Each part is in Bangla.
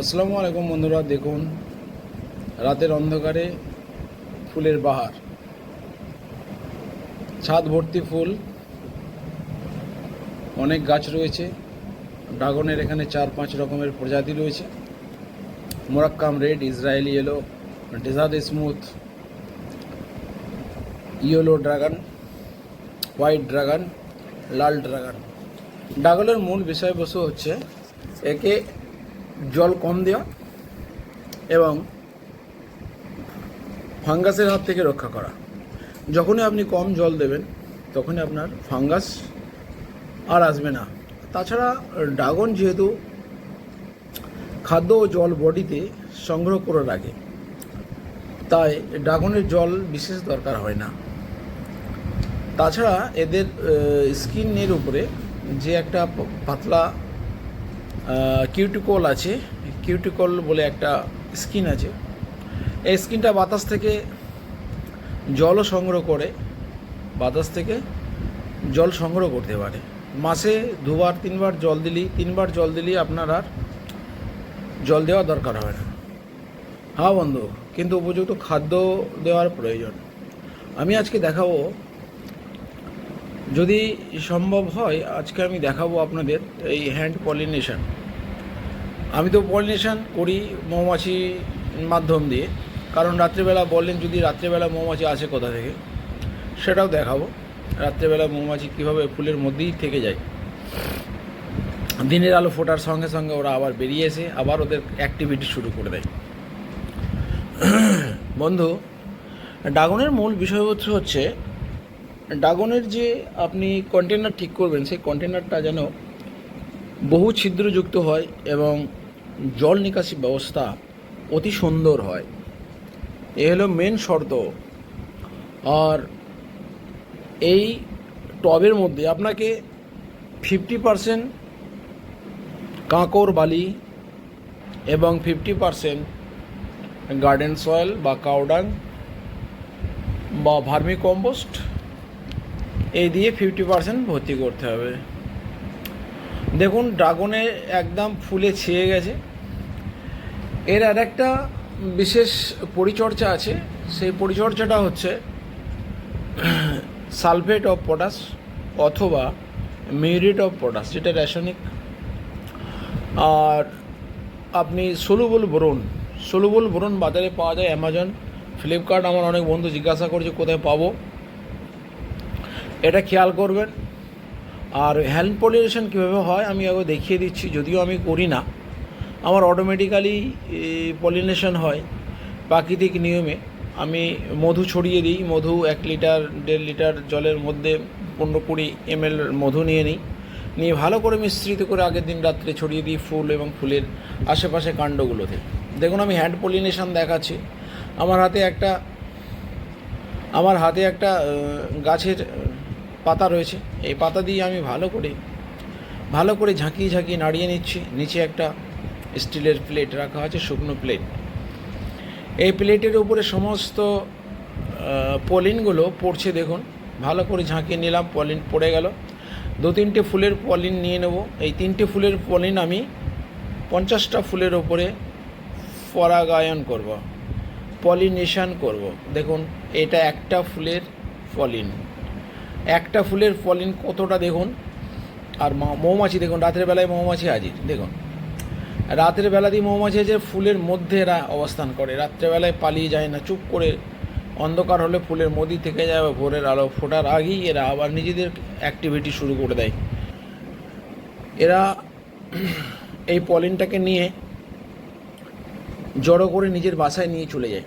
আসসালামু আলাইকুম বন্ধুরা, দেখুন, রাতের অন্ধকারে ফুলের বাহার। ছাদ ভর্তি ফুল, অনেক গাছ রয়েছে, ড্রাগনের এখানে চার পাঁচ রকমের প্রজাতি রয়েছে। Moroccan red, Israeli yellow desert smooth, yellow dragon, white dragon, লাল ড্রাগন। ড্রাগনের মূল বিষয়বস্তু হচ্ছে, একে জল কম দেওয়া এবং ফাঙ্গাসের হাত থেকে রক্ষা করা। যখনই আপনি কম জল দেবেন, তখনই আপনার ফাঙ্গাস আর আসবে না। তাছাড়া ড্রাগন যেহেতু খাদ্য ও জল বডিতে সংগ্রহ করে রাখে, তাই ড্রাগনের জল বিশেষ দরকার হয় না। তাছাড়া এদের স্কিনের উপরে যে একটা পাতলা কিউটিকল আছে। কিউটিকল বলে একটা স্কিন আছে। এই স্কিনটা বাতাস থেকে জলও সংগ্রহ করে, বাতাস থেকে জল সংগ্রহ করতে পারে। মাসে দুবার, তিনবার জল দিলি, তিনবার জল দিলি আপনার আর জল দেওয়া দরকার হবে না। হ্যাঁ বন্ধু, কিন্তু উপযুক্ত খাদ্য দেওয়ার প্রয়োজন। আমি আজকে দেখাবো যদি সম্ভব হয়, আজকে আমি দেখাবো আপনাদের এই হ্যান্ড পলিনেশান আমি তো পলিনেশান করি মৌমাছি মাধ্যম দিয়ে। কারণ রাত্রেবেলা বললেন যদি রাত্রেবেলা মৌমাছি আসে কোথা থেকে? সেটাও দেখাবো। রাত্রেবেলা মৌমাছি কীভাবে ফুলের মধ্যেই থেকে যায়। দিনের আলো ফোটার সঙ্গে সঙ্গে ওরা আবার বেরিয়ে এসে আবার ওদের অ্যাক্টিভিটি শুরু করে দেয়। বন্ধু, ড্রাগনের মূল বিষয়বস্তু হচ্ছে ড্রাগনের যে আপনি কন্টেনার ঠিক করবেন, সেই কন্টেনারটা যেন বহু ছিদ্রযুক্ত হয় এবং জল নিকাশি ব্যবস্থা অতি সুন্দর হয়। এ হলো মেন শর্ত। আর এই টবের মধ্যে আপনাকে ফিফটি পারসেন্ট কাঁকর বালি এবং ফিফটি পারসেন্ট গার্ডেন সয়েল বা কাউডাং বা ভার্মি কম্পোস্ট এই দিয়ে ফিফটি পার্সেন্ট ভর্তি করতে হবে। দেখুন, ড্রাগনে একদম ফুলে ছেয়ে গেছে। এর আর একটা বিশেষ পরিচর্যা আছে। সেই পরিচর্যাটা হচ্ছে সালফেট অফ পটাশ অথবা মিউরেট অফ পটাশ, যেটা রাসায়নিক আর আপনি সলুবল বোরন সলুবল বোরন বাজারে পাওয়া যায় অ্যামাজন ফ্লিপকার্ট আমার অনেক বন্ধু জিজ্ঞাসা করছে, কোথায় পাবো? এটা খেয়াল করবেন। আর হ্যান্ড পলিনেশন কীভাবে হয়, আমি আগে দেখিয়ে দিচ্ছি, যদিও আমি করি না। আমার অটোমেটিক্যালি পলিনেশন হয় প্রাকৃতিক নিয়মে। আমি মধু ছড়িয়ে দিই, মধু এক লিটার, দেড় লিটার জলের মধ্যে পনেরো কুড়ি এমএল মধু নিয়ে নিই। নিয়ে ভালো করে মিশ্রিত করে আগের দিন রাত্রে ছড়িয়ে দিই ফুল এবং ফুলের আশেপাশে কাণ্ডগুলোতে দেখুন, আমি হ্যান্ড পলিনেশন দেখাচ্ছি। আমার হাতে একটা, আমার হাতে একটা গাছের পাতা রয়েছে। এই পাতা দিয়ে আমি ভালো করে ভালো করে ঝাঁকিয়ে ঝাঁকিয়ে নাড়িয়ে নিচ্ছি। নিচে একটা স্টিলের প্লেট রাখা আছে, শুকনো প্লেট। এই প্লেটের উপরে সমস্ত পলিনগুলো পড়ছে দেখুন। ভালো করে ঝাঁকিয়ে নিলাম, পলিন পড়ে গেল। দু তিনটে ফুলের পলিন নিয়ে নেব। এই তিনটে ফুলের পলিন আমি পঞ্চাশটা ফুলের ওপরে পরাগায়ন করব। পলিনেশন করব। দেখুন, এটা একটা ফুলের পলিন। একটা ফুলের পলিন কতটা দেখুন? আর মৌমাছি দেখুন, রাতের বেলায় মৌমাছি হাজির, দেখুন। রাতের বেলাতেই মৌমাছি যে ফুলের মধ্যে এরা অবস্থান করে। রাত্রেবেলায় পালিয়ে যায় না, চুপ করে অন্ধকার হলে ফুলের মধ্যে থেকে যায় বা ভোরের আলো ফোটার আগেই এরা আবার নিজেদের অ্যাক্টিভিটি শুরু করে দেয়। এরা এই পলিনটাকে নিয়ে জড়ো করে নিজের বাসায় নিয়ে চলে যায়।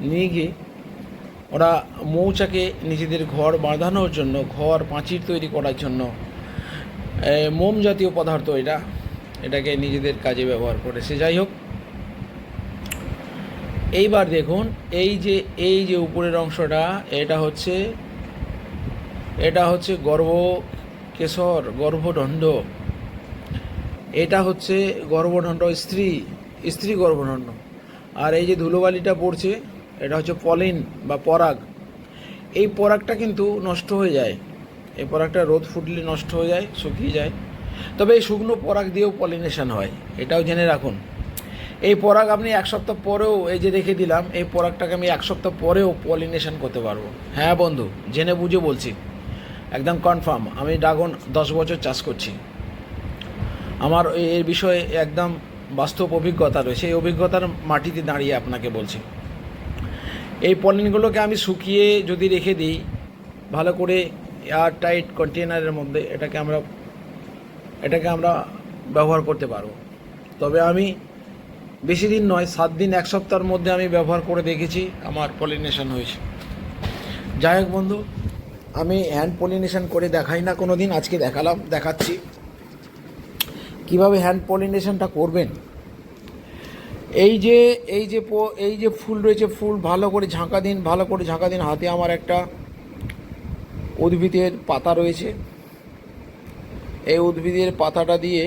নিয়ে গিয়ে ওরা মৌচাকে নিজেদের ঘর বাঁধানোর জন্য, ঘর পাঁচির তৈরি করার জন্য মোম জাতীয় পদার্থ এটা, এটাকে নিজেদের কাজে ব্যবহার করে সে যাই হোক, এইবার দেখুন, এই যে এই যে উপরের অংশটা, এটা হচ্ছে এটা হচ্ছে গর্ভ কেশর গর্ভদণ্ড। এটা হচ্ছে গর্ভদণ্ড, স্ত্রী স্ত্রী গর্ভদণ্ড। আর এই যে ধুলোবালিটা পড়ছে এটা হচ্ছে পলিন বা পরাগ। এই পরাগটা কিন্তু নষ্ট হয়ে যায়। এই পরাগটা রোদ ফুটলে নষ্ট হয়ে যায়, শুকিয়ে যায়। তবে এই শুকনো পরাগ দিয়েও পলিনেশন হয়, এটাও জেনে রাখুন। এই পরাগ আপনি এক সপ্তাহ পরেও এই যে রেখে দিলাম, এই পরাগটাকে আমি এক সপ্তাহ পরেও পলিনেশন করতে পারব। হ্যাঁ বন্ধু, জেনে বুঝে বলছি। একদম কনফার্ম আমি ড্রাগন দশ বছর চাষ করছি। আমার এর বিষয়ে একদম বাস্তব অভিজ্ঞতা রয়েছে, এই অভিজ্ঞতার মাটিতে দাঁড়িয়ে আপনাকে বলছি। এই পলিনগুলোকে আমি শুকিয়ে যদি রেখে দিই, ভালো করে এয়ার টাইট কন্টেনারের মধ্যে এটাকে আমরা এটাকে আমরা ব্যবহার করতে পারব। তবে আমি বেশি দিন নয়, সাত দিন, এক সপ্তাহের মধ্যে আমি ব্যবহার করে দেখেছি, আমার পলিনেশন হয়েছে। যাই হোক বন্ধু, আমি হ্যান্ড পলিনেশন করে দেখাই না কোনো দিন আজকে দেখালাম, দেখাচ্ছি। কীভাবে হ্যান্ড পলিনেশনটা করবেন? এই যে এই যে এই যে ফুল রয়েছে, ফুল ভালো করে ঝাঁকা দিন, ভালো করে ঝাঁকা দিন, হাতে আমার একটা উদ্ভিদের পাতা রয়েছে। এই উদ্ভিদের পাতাটা দিয়ে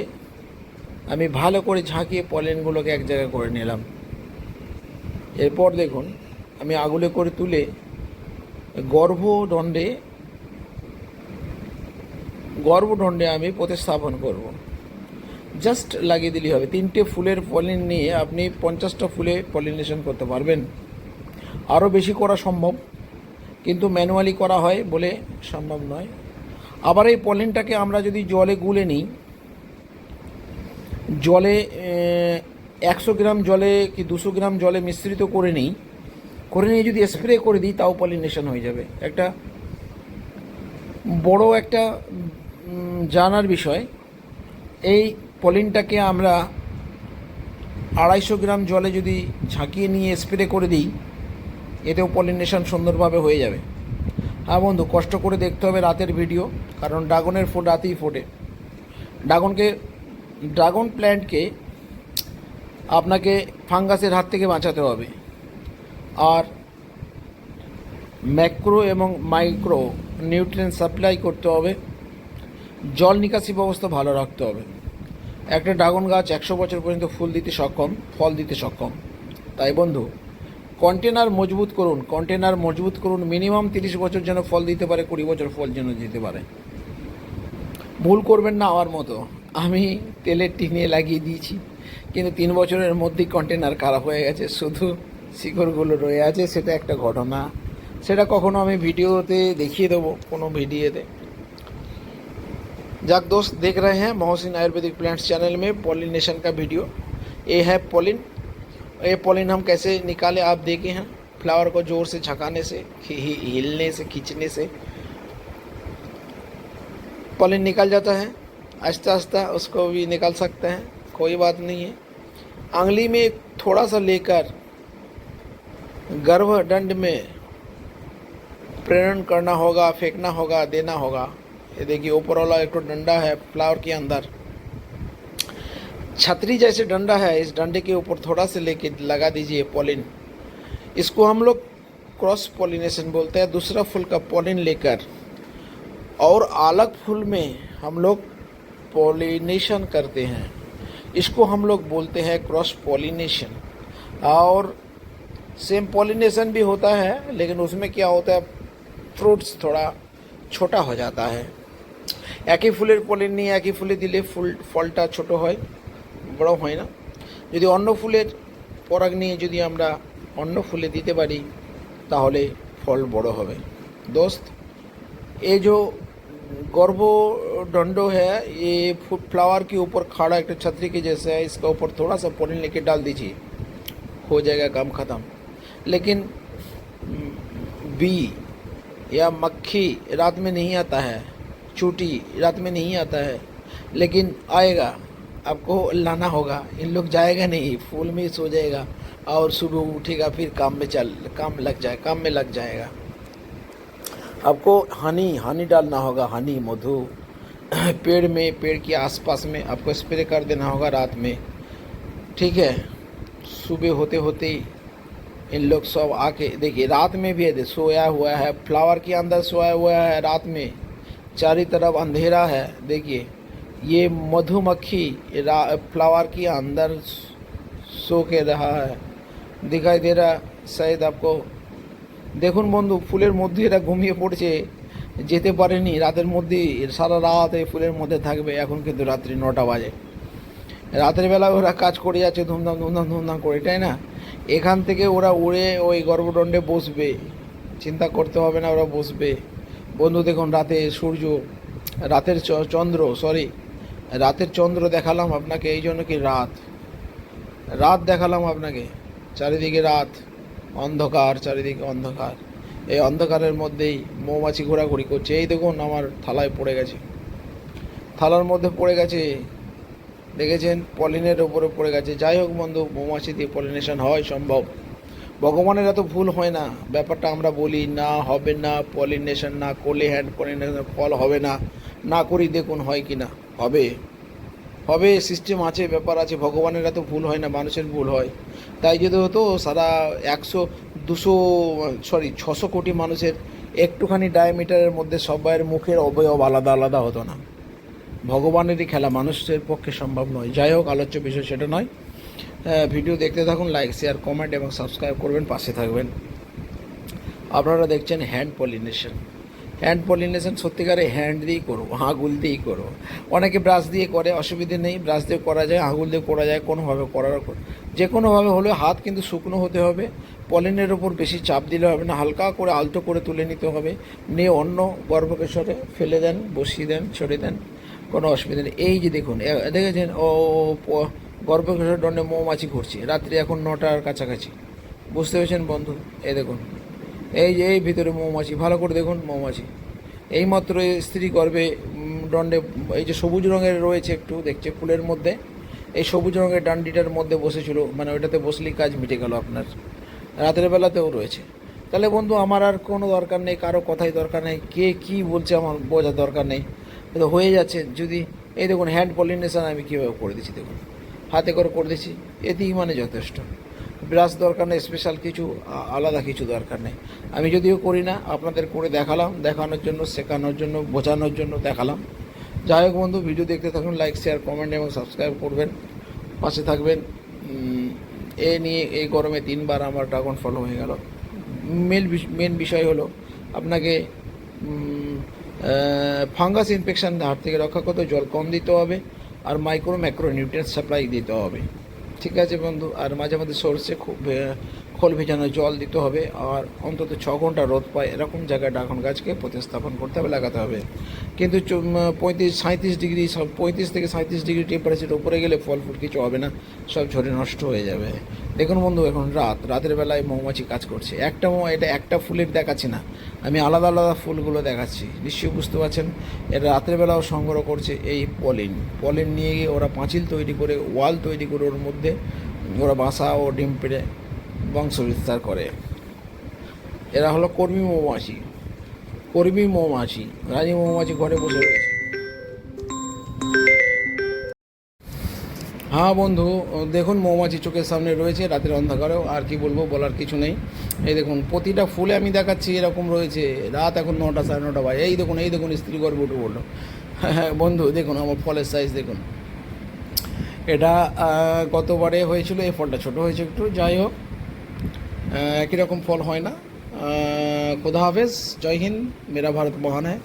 আমি ভালো করে ঝাঁকিয়ে পলেনগুলোকে এক জায়গায় করে নিলাম। এরপর দেখুন, আমি আগুলে করে তুলে গর্ভদণ্ডে গর্ভদণ্ডে আমি প্রতিস্থাপন করব। জাস্ট লাগিয়ে দিলেই হবে। তিনটে ফুলের পলিন নিয়ে আপনি পঞ্চাশটা ফুলে পলিনেশন করতে পারবেন। আরও বেশি করা সম্ভব, কিন্তু ম্যানুয়ালি করা হয় বলে সম্ভব নয়। আবার এই পলিনটাকে আমরা যদি জলে গুলে নিই, জলে একশো গ্রাম জলে কি দুশো গ্রাম জলে মিশ্রিত করে নিই। করে নিয়ে যদি স্প্রে করে দিই, তাও পলিনেশন হয়ে যাবে। একটা বড় একটা জানার বিষয়, এই পলিনটাকে আমরা আড়াইশো গ্রাম জলে যদি ঝাঁকিয়ে নিয়ে স্প্রে করে দিই, এতেও পলিনেশন সুন্দরভাবে হয়ে যাবে। হ্যাঁ বন্ধু, কষ্ট করে দেখতে হবে রাতের ভিডিও, কারণ ড্রাগনের ফুল রাতেই ফোটে। ড্রাগনকে, ড্রাগন প্ল্যান্টকে আপনাকে ফাঙ্গাসের হাত থেকে বাঁচাতে হবে। আর ম্যাক্রো এবং মাইক্রো নিউট্রিয়েন্ট সাপ্লাই করতে হবে। জল নিকাশি ব্যবস্থা ভালো রাখতে হবে। একটা ড্রাগন গাছ একশো বছর পর্যন্ত ফুল দিতে সক্ষম, ফল দিতে সক্ষম। তাই বন্ধু কন্টেনার মজবুত করুন কন্টেনার মজবুত করুন মিনিমাম তিরিশ বছর যেন ফল দিতে পারে, কুড়ি বছর ফল যেন দিতে পারে। ভুল করবেন না আমার মতো। আমি তেলের টিনে লাগিয়ে দিয়েছি, কিন্তু তিন বছরের মধ্যেই কন্টেনার খারাপ হয়ে গেছে, শুধু শিকড়গুলো রয়ে আছে, সেটা একটা ঘটনা। সেটা কখনো আমি ভিডিওতে দেখিয়ে দেবো, কোনো ভিডিওতে। जाक दोस्त देख रहे हैं मोहसिन आयुर्वेदिक प्लांट्स चैनल में पॉलिनेशन का वीडियो। ये है पॉलिन। ये पॉलिन हम कैसे निकाले, आप देखे हैं। फ्लावर को ज़ोर से झकाने से हिलने से, खींचने से। पॉलिन निकल जाता है। आहिस्ता आहिस्ता उसको भी निकाल सकते हैं। कोई बात नहीं है। आंगली में थोड़ा सा लेकर गर्भ दंड में प्रेरण करना होगा, फेंकना होगा, देना होगा। ये देखिए, ऊपर वाला एक तो डंडा है फ्लावर के अंदर। छतरी जैसे डंडा है, इस डंडे के ऊपर थोड़ा से लेके लगा दीजिए पोलिन। इसको हम लोग क्रॉस पोलिनेशन बोलते हैं, दूसरा फूल का पोलिन लेकर। और अलग फूल में हम लोग पोलिनेशन करते हैं। इसको हम लोग बोलते हैं क्रॉस पॉलिनेशन। और सेम पोलिनेशन भी होता है, लेकिन उसमें क्या होता है, फ्रूट्स थोड़ा छोटा हो जाता है। একই ফুলের পলিন নিয়ে একই ফুলে দিলে ফুল ফলটা ছোট হয় বড় হয় না যদি অন্য ফুলের পরাগ নিয়ে যদি আমরা অন্য ফুলে দিতে পারি তাহলে ফল বড় হবে दोस्त ये जो गर्भदंड है ये फू- फ्लावर के ऊपर खड़ा एक छतरी के जैसा है इसका ऊपर थोड़ा सा पॉलिन लेके डाल दीजिए हो जाएगा काम ख़त्म लेकिन बी या मक्खी रात में नहीं आता है चूटी रात में नहीं आता है, लेकिन आएगा। आपको लाना होगा। इन लोग जाएगा नहीं, फूल में ही सो जाएगा और सुबह उठेगा, फिर काम में चल, काम लग जाए, काम में लग जाएगा। आपको हनी हनी डालना होगा, हनी, मधु। पेड़ में, पेड़ के आसपास में आपको स्प्रे कर देना होगा रात में। ठीक है? सुबह होते होते इन लोग सब आके, देखिए, रात में भी है, सोया हुआ है, फ्लावर के अंदर सोया हुआ है रात में। चारों तरफ अंधेरा है देखिए ये मधुमक्खी रा- फ्लावर के अंदर सो के रहा है दिखाई दे रहा शायद आपको দেখুন বন্ধু ফুলের মধ্যে এরা ঘুমিয়ে পড়ছে যেতে পারেনি রাতের মধ্যেই সারা রাত এই ফুলের মধ্যে থাকবে এখন কিন্তু রাত্রি নটা বাজে রাতের বেলা ওরা কাজ করে যাচ্ছে ধুমধাম ধুমধাম ধুমধাম করে তাই না এখান থেকে ওরা উড়ে ওই গর্ভদণ্ডে বসবে চিন্তা করতে হবে না ওরা বসবে বন্ধু, দেখুন, রাতে সূর্য, রাতের চন্দ্র সরি রাতের চন্দ্র দেখালাম আপনাকে, এই জন্য কি রাত? রাত দেখালাম আপনাকে, চারিদিকে রাত, অন্ধকার, চারিদিকে অন্ধকার। এই অন্ধকারের মধ্যেই মৌমাছি ঘোরাঘুরি করছে। এই দেখুন, আমার থালায় পড়ে গেছে। থালার মধ্যে পড়ে গেছে, দেখেছেন? পলিনের ওপরে পড়ে গেছে। যাই হোক বন্ধু, মৌমাছি দিয়ে পলিনেশন হয় সম্ভব। ভগবানের এত ভুল হয় না। ব্যাপারটা আমরা বলি, না হবে না পলিনেশন না করলে হ্যান্ড পলিনেশন ফল হবে না। না করি দেখুন হয় কি না? হবে। হবে সিস্টেম আছে, ব্যাপার আছে, ভগবানের এত ভুল হয় না, মানুষের ভুল হয়। তাই যদি হতো, সারা একশো, দুশো সরি ছশো কোটি মানুষের একটুখানি ডায়ামিটারের মধ্যে সবাইয়ের মুখের অবয়ব আলাদা আলাদা হতো না। ভগবানেরই খেলা মানুষের পক্ষে সম্ভব নয়। যাই হোক, আলোচ্য বিষয় সেটা নয়। ভিডিও দেখতে থাকুন লাইক শেয়ার কমেন্ট এবং সাবস্ক্রাইব করবেন, পাশে থাকবেন। আপনারা দেখছেন হ্যান্ড পলিনেশন হ্যান্ড পলিনেশন সত্যিকারে হ্যান্ড দিয়েই করো, আঙুল দিয়েই করো। অনেকে ব্রাশ দিয়ে করে, অসুবিধে নেই ব্রাশ দিয়ে করা যায়, আঙুল দিয়ে করা যায়, কোনোভাবে করার যে কোনোভাবে হলেও হাত কিন্তু শুকনো হতে হবে। পলিনের ওপর বেশি চাপ দিলে হবে না, হালকা করে আলতো করে তুলে নিতে হবে। নিয়ে অন্য গর্ভকেশরে ফেলে দেন, বসিয়ে দেন ছড়ে দেন, কোনো অসুবিধা নেই। এই যে দেখুন দেখেছেন? ও গর্ভকেশর দণ্ডে মৌমাছি ঘুরছে রাত্রি এখন নটার কাছাকাছি। বুঝতে পেরেছেন বন্ধু? এই দেখুন। এই যে, এই ভিতরে মৌমাছি। ভালো করে দেখুন মৌমাছি। এইমাত্র এই স্ত্রী গর্ভে দণ্ডে, এই যে সবুজ রঙের রয়েছে একটু, দেখছে ফুলের মধ্যে। এই সবুজ রঙের ডান্ডিটার মধ্যে বসেছিল মানে ওইটাতে বসলেই কাজ মিটে গেল আপনার। রাতের বেলাতেও রয়েছে। তাহলে বন্ধু, আমার আর কোনো দরকার নেই, কারও কথাই দরকার নেই, কে কি বলছে আমার বোঝার দরকার নেই। হয়ে যাচ্ছে, যদি, এই দেখুন হ্যান্ড পলিনেশন আমি কীভাবে করে দিচ্ছি, দেখুন। হাতে করে করে দিচ্ছি এতেই মানে যথেষ্ট। ব্রাশ দরকার নেই স্পেশাল কিছু আলাদা কিছু দরকার নেই। আমি যদিও করি না, আপনাদের করে দেখালাম, দেখানোর জন্য, শেখানোর জন্য, বোঝানোর জন্য দেখালাম। যাই হোক বন্ধু ভিডিও দেখতে থাকুন লাইক শেয়ার কমেন্ট এবং সাবস্ক্রাইব করবেন। পাশে থাকবেন এ নিয়ে, এই গরমে তিনবার আমার ড্রাগন ফল হয়ে গেল। মেন মেন বিষয় হলো, আপনাকে ফাঙ্গাস ইনফেকশান হাত থেকে রক্ষা করতে জল কম দিতে হবে। আর মাইক্রো ম্যাক্রো নিউট্রিয়েন্ট সাপ্লাই দিতে হবে। ঠিক আছে বন্ধু? আর মাঝে মাঝে সরষে খুব খোল ভেজানো জল দিতে হবে আর অন্তত ছ ঘণ্টা রোদ পায় এরকম জায়গায় ডাকন গাছকে প্রতিস্থাপন করতে হবে, লাগাতে হবে। কিন্তু পঁয়ত্রিশ সাঁত্রিশ ডিগ্রি, সব পঁয়ত্রিশ থেকে সাঁত্রিশ ডিগ্রি টেম্পারেচার উপরে গেলে ফল ফুল কিছু হবে না, সব ঝরে নষ্ট হয়ে যাবে। দেখুন বন্ধু, এখন রাত, রাতের বেলায় মৌমাছি কাজ করছে। একটা এটা একটা ফুলের দেখাচ্ছি না, আমি আলাদা আলাদা ফুলগুলো দেখাচ্ছি, নিশ্চয়ই বুঝতে পারছেন? এটা রাতের বেলাও সংগ্রহ করছে এই পলিন। পলিন নিয়ে গিয়ে ওরা পাঁচিল তৈরি করে, ওয়াল তৈরি করে ওর মধ্যে, ওরা বাসা ও ডিম পেড়ে বংশ বিস্তার করে। এরা হলো কর্মী মৌমাছি। কর্মী মৌমাছি। রানী মৌমাছি ঘরে বসে হ্যাঁ বন্ধু, দেখুন মৌমাছি চোখের সামনে রয়েছে, রাতের অন্ধকারেও আর কি বলব, বলার কিছু নেই। এই দেখুন, প্রতিটা ফুলে আমি দেখাচ্ছি এরকম রয়েছে। রাত এখন নটা সাড়ে নটা বাজে। এই দেখুন এই দেখুন, স্ত্রী গর্বে উঠে পড়ল। হ্যাঁ বন্ধু, দেখুন আমার ফলের সাইজ দেখুন। এটা গতবারে হয়েছিল এই ফলটা ছোট হয়েছে একটু, যাই হোক। একই রকম ফল হয় না? খুদা হাফেজ জয় হিন্দ মেরা ভারত মহান হ্যায়।